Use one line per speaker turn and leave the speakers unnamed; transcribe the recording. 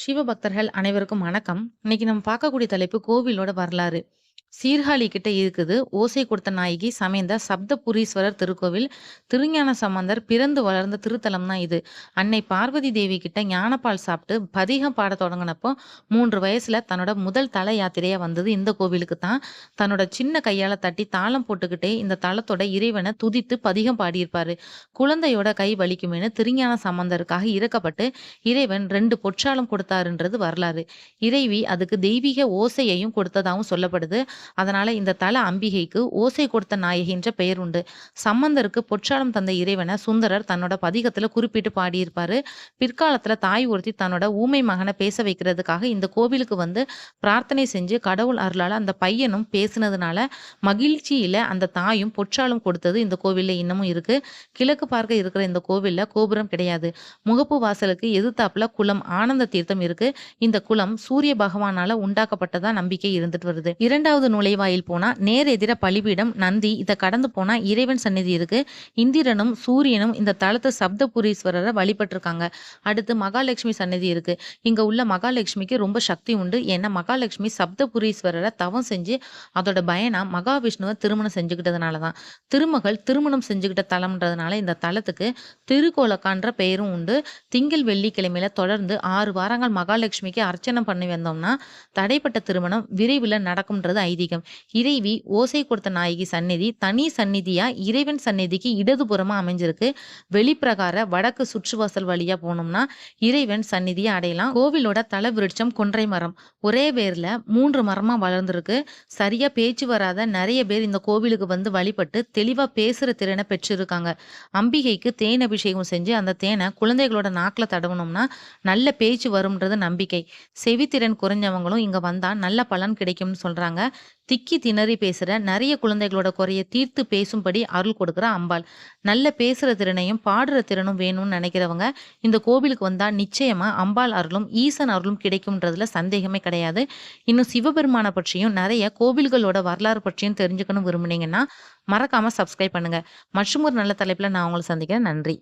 சிவபக்தர்கள் அனைவருக்கும் வணக்கம். இன்னைக்கு நம்ம பார்க்கக்கூடிய தலைப்பு கோவிலோட வரலாறு. சீர்காழி கிட்ட இருக்குது ஓசை கொடுத்த நாயகி சமைந்த சப்தபுரீஸ்வரர் திருக்கோவில். திருஞான சம்பந்தர் பிறந்து வளர்ந்த திருத்தலம் தான் இது. அன்னை பார்வதி தேவி கிட்ட ஞானப்பால் சாப்பிட்டு பதிகம் பாடத் தொடங்குனப்போ 3 வயசுல தன்னோட முதல் தல யாத்திரையா வந்தது இந்த கோவிலுக்கு தான். தன்னோட சின்ன கையால தட்டி தாளம் போட்டுக்கிட்டே இந்த தளத்தோட இறைவனை துதித்து பதிகம் பாடியிருப்பாரு. குழந்தையோட கை வலிக்குமேனு திருஞான சம்பந்தருக்காக இறக்கப்பட்டு இறைவன் ரெண்டு பொற்றாலம் கொடுத்தாருன்றது வரலாறு. இறைவி அதுக்கு தெய்வீக ஓசையையும் கொடுத்ததாகவும் சொல்லப்படுது. அதனால இந்த தல அம்பிகைக்கு ஓசை கொடுத்த நாயகின்ற பெயர் உண்டு. சம்பந்தருக்கு பொற்றாளம் தந்த இறைவன சுந்தரர் தன்னோட பதிகத்துல குறிப்பிட்டு பாடியிருப்பாரு. பிற்காலத்துல தாய் ஒருத்தி தன்னோட ஊமை மகனை பேச வைக்கிறதுக்காக இந்த கோவிலுக்கு வந்து பிரார்த்தனை செஞ்சு கடவுள் அருளால அந்த பையனும் பேசுனதுனால மகிழ்ச்சியில அந்த தாயும் பொற்றாளம் கொடுத்தது இந்த கோவில்ல இன்னமும் இருக்கு. கிழக்கு பார்க்க இருக்கிற இந்த கோவில்ல கோபுரம் கிடையாது. முகப்பு வாசலுக்கு எதிர்த்தாப்புல குளம் ஆனந்த தீர்த்தம் இருக்கு. இந்த குளம் சூரிய பகவானால உண்டாக்கப்பட்டதா நம்பிக்கை இருந்துட்டு வருது. இரண்டாவது நுழைவாயில் போனா நேர் எதிர பலிபீடம், நந்தி இதை கடந்து போனா இறைவன் சந்நிதி இருக்கு. இந்திரனும் சூரியனும் இந்த தளத்து சப்தபுரீஸ்வரரை வழிபட்டிருக்காங்க. அடுத்து மகாலட்சுமி சன்னதி இருக்கு. இங்க உள்ள மகாலட்சுமிக்கு ரொம்ப சக்தி உண்டு. ஏன்னா மகாலட்சுமி சப்தபுரீஸ்வரரை தவம் செஞ்சு அதோட பயனா மகாவிஷ்ணுவை திருமணம் செஞ்சுக்கிட்டதுனால தான். திருமகள் திருமணம் செஞ்சுக்கிட்ட தலம்ன்றதுனால இந்த தலத்துக்கு திருக்கோலக்கான்ற பெயரும் உண்டு. திங்கள் வெள்ளிக்கிழமையில தொடர்ந்து ஆறு வாரங்கள் மகாலட்சுமிக்கு அர்ச்சனை பண்ணி வந்தோம்னா தடைப்பட்ட திருமணம் விரைவில் நடக்கும்ன்றது ஐதீகம். இறைவி ஓசை கொடுத்த நாயகி சந்நிதி தனி சந்நிதியா இறைவன் சந்நிதிக்கு இடதுபுறமா அமைஞ்சிருக்கு. வெளிப்பிரகார வடக்கு சுற்றுவாசல் வழியா போனோம்னா இறைவன் சந்நிதியை அடையலாம். கோவிலோட தல விருட்சம் கொன்றை மரம். ஒரே பேர்ல மூன்று மரமா வளர்ந்திருக்கு. சரியா பேச்சு வராத நிறைய பேர் இந்த கோவிலுக்கு வந்து வழிபட்டு தெளிவா பேசுற திறனை பெற்றிருக்காங்க. அம்பிகைக்கு தேன் அபிஷேகம் செஞ்சு அந்த தேனை குழந்தைகளோட நாக்கில் தடவணும்னா நல்ல பேச்சு வரும்ன்றது நம்பிக்கை. செவித்திறன் குறைஞ்சவங்களும் இங்க வந்தா நல்ல பலன் கிடைக்கும்னு சொல்றாங்க. திக்கி திணறி பேசுகிற நிறைய குழந்தைகளோட குறைய தீர்த்து பேசும்படி அருள் கொடுக்குற அம்பாள். நல்ல பேசுகிற திறனையும் பாடுற திறனும் வேணும்னு நினைக்கிறவங்க இந்த கோவிலுக்கு வந்தால் நிச்சயமாக அம்பாள் அருளும், ஈசன் அருளும் கிடைக்கும்ன்றதுல சந்தேகமே கிடையாது. இன்னும் சிவபெருமான பற்றியும் நிறைய கோவில்களோட வரலாறு பற்றியும் தெரிஞ்சுக்கணும் விரும்புனீங்கன்னா மறக்காமல் சப்ஸ்கிரைப் மற்றும் ஒரு நல்ல தலைப்பில் நான் உங்களை சந்திக்கிறேன். நன்றி.